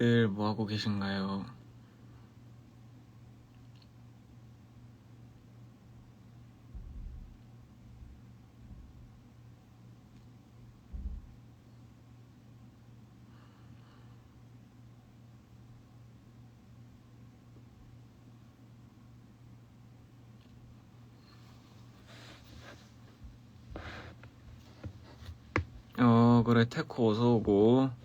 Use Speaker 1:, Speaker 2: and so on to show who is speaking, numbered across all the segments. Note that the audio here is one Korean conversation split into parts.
Speaker 1: 다들 뭐 하고 계신가요? 어, 그래, 태코 어서 오고.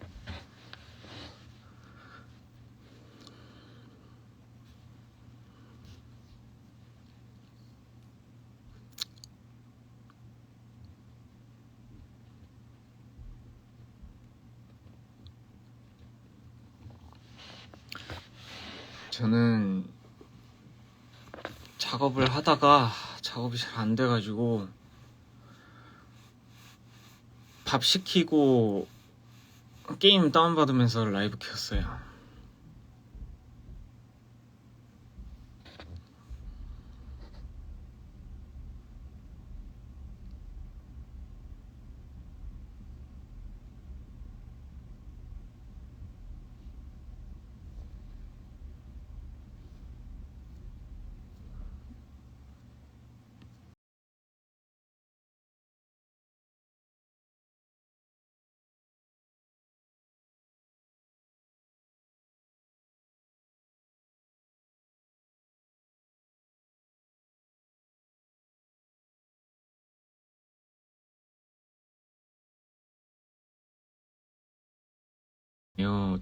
Speaker 1: 저는 작업을 하다가 작업이 잘 안 돼가지고 밥 시키고 게임 다운받으면서 라이브 켰어요.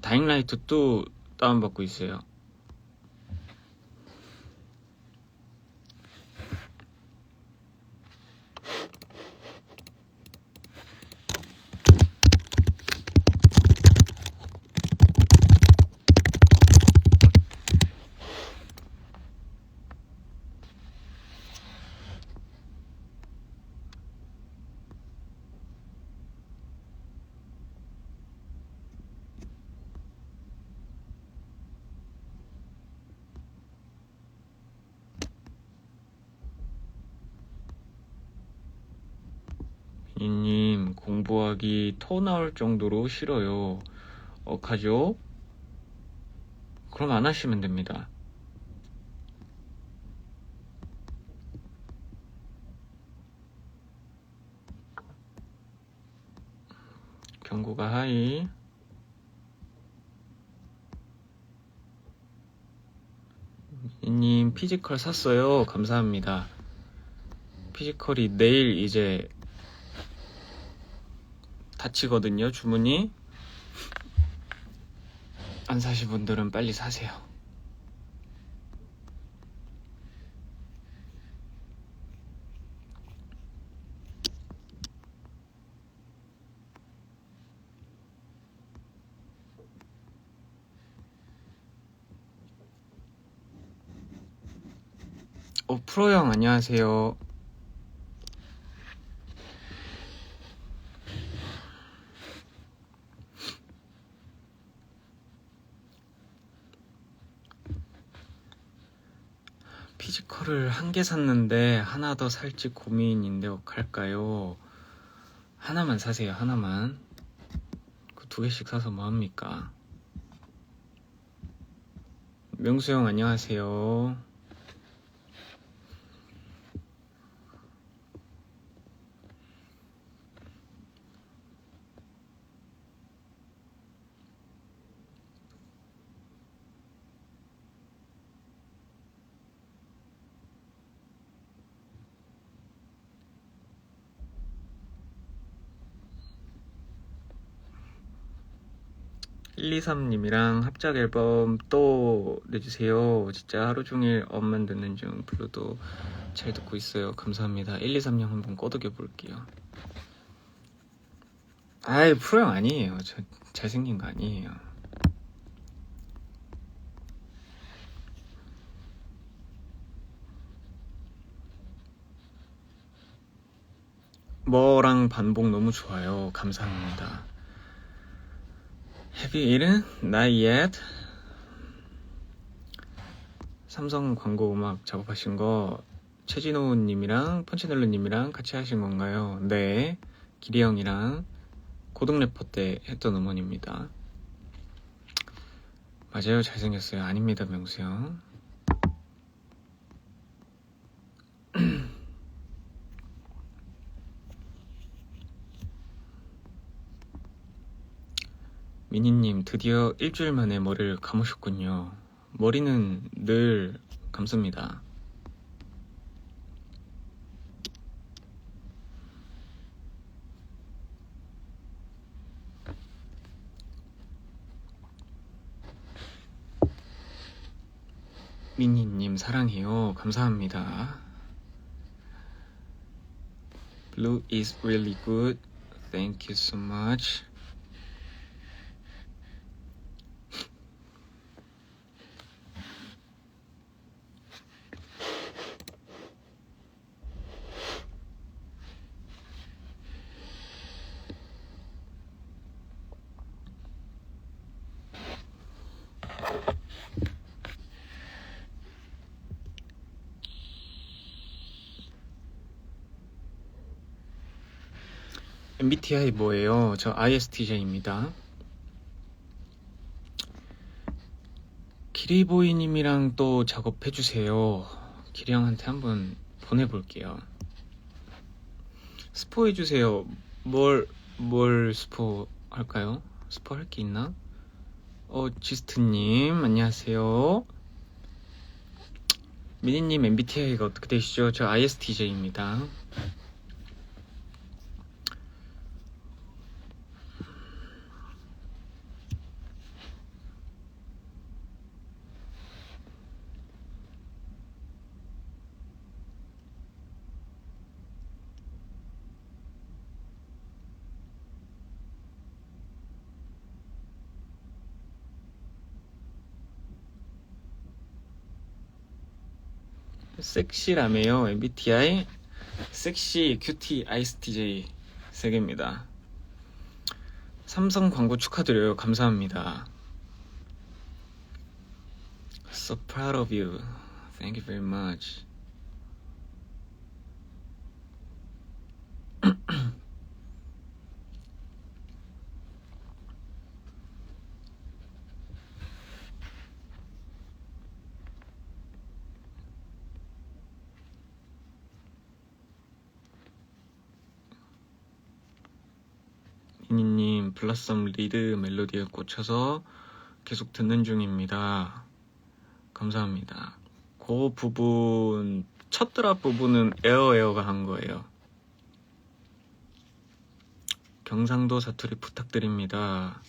Speaker 1: 다잉라이트 또 다운받고 있어요. 비님 공부하기 토 나올 정도로 싫어요. 어가죠? 그럼 안 하시면 됩니다. 경고가 하이. 비님 피지컬 샀어요. 감사합니다. 피지컬이 내일 이제 닫히거든요, 주문이. 안 사신 분들은 빨리 사세요. 어, 프로형 안녕하세요. 피지컬을 한 개 샀는데 하나 더 살지 고민인데 어떡할까요? 하나만 사세요, 하나만. 그 두 개씩 사서 뭐 합니까? 명수 형 안녕하세요. 일2 3님이랑 합작 앨범 또 내주세요. 진짜 하루 종일 엄만 듣는 중 블루도 잘 듣고 있어요. 감사합니다. 1, 2, 3형 한번 꺼덕여 볼게요. 아이, 프로형 아니에요. 저 잘생긴 거 아니에요. 뭐랑 반복 너무 좋아요. 감사합니다. Have you eaten? Not yet. 삼성 광고 음악 작업하신 거 최진호 님이랑 펀치넬로 님이랑 같이 하신 건가요? 네. 기리 형이랑 고등 래퍼 때 했던 음원입니다. 맞아요, 잘생겼어요. 아닙니다, 명수 형. 미니님, 드디어 일주일 만에 머리를 감으셨군요. 머리는 늘 감습니다. 미니님, 사랑해요. 감사합니다. Blue is really good. Thank you so much. MBTI 뭐예요? 저 ISTJ입니다. 기리보이님이랑 또 작업해주세요. 기리 형한테 한번 보내볼게요. 스포해주세요. 뭘, 뭘 스포 할까요? 스포 할 게 있나? 어, 지스트님, 안녕하세요. 미니님 MBTI가 어떻게 되시죠? 저 ISTJ입니다. 섹시라며요 MBTI 섹시 큐티 ISTJ 세 개입니다 삼성 광고 축하드려요 감사합니다 So proud of you Thank you very much 미니님 블라썸 리드 멜로디에 꽂혀서 계속 듣는 중입니다. 감사합니다. 그 부분 첫 드랍 부분은 에어에어가 한 거예요. 경상도 사투리 부탁드립니다.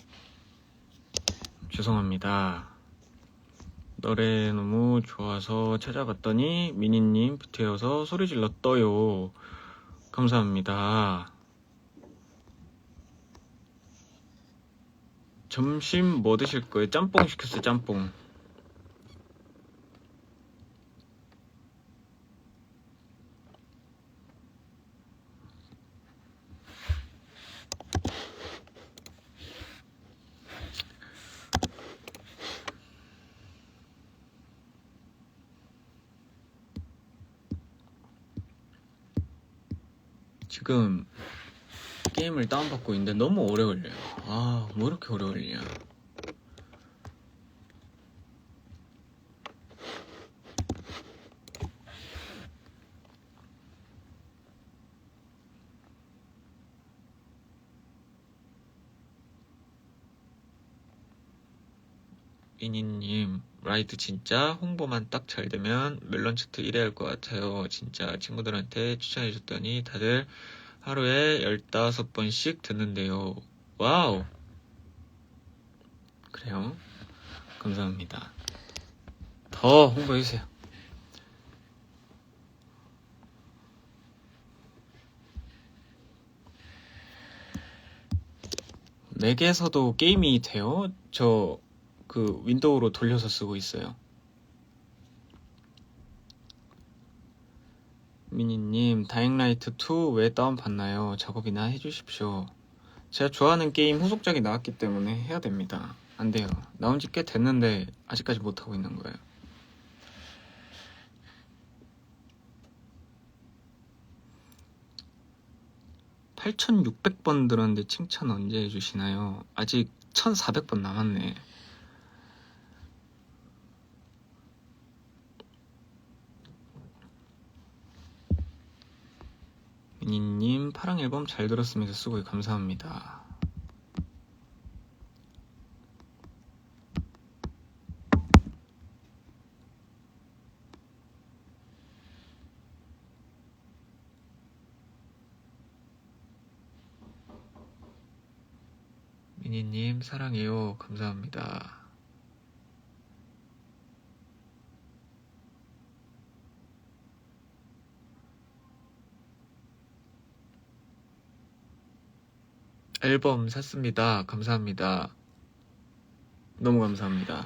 Speaker 1: 죄송합니다. 노래 너무 좋아서 찾아봤더니 미니님 비트여서 소리 질렀어요. 감사합니다. 점심 뭐 드실 거예요? 짬뽕 시켰어요, 짬뽕. 지금 게임을 다운받고 있는데 너무 오래 걸려요. 아, 뭐 이렇게 오래 걸리냐. 이니님, 라이드 진짜 홍보만 딱 잘 되면 멜론 차트 1위 할 것 같아요. 진짜 친구들한테 추천해줬더니 다들 하루에 15번씩 듣는데요. 와우! 그래요? 감사합니다. 더 홍보해주세요. 맥에서도 게임이 돼요? 저 그 윈도우로 돌려서 쓰고 있어요. 미니님, 다잉라이트 2 왜 다운받나요? 작업이나 해주십시오. 제가 좋아하는 게임 후속작이 나왔기 때문에 해야 됩니다. 안 돼요. 나온 지 꽤 됐는데 아직까지 못하고 있는 거예요. (8600번) 들었는데 칭찬 언제 해주시나요? 아직 (1400번) 남았네 미니님 파랑 앨범 잘 들었습니다. 수고해 감사합니다. 미니님 사랑해요. 감사합니다. 앨범 샀습니다. 감사합니다. 너무 감사합니다.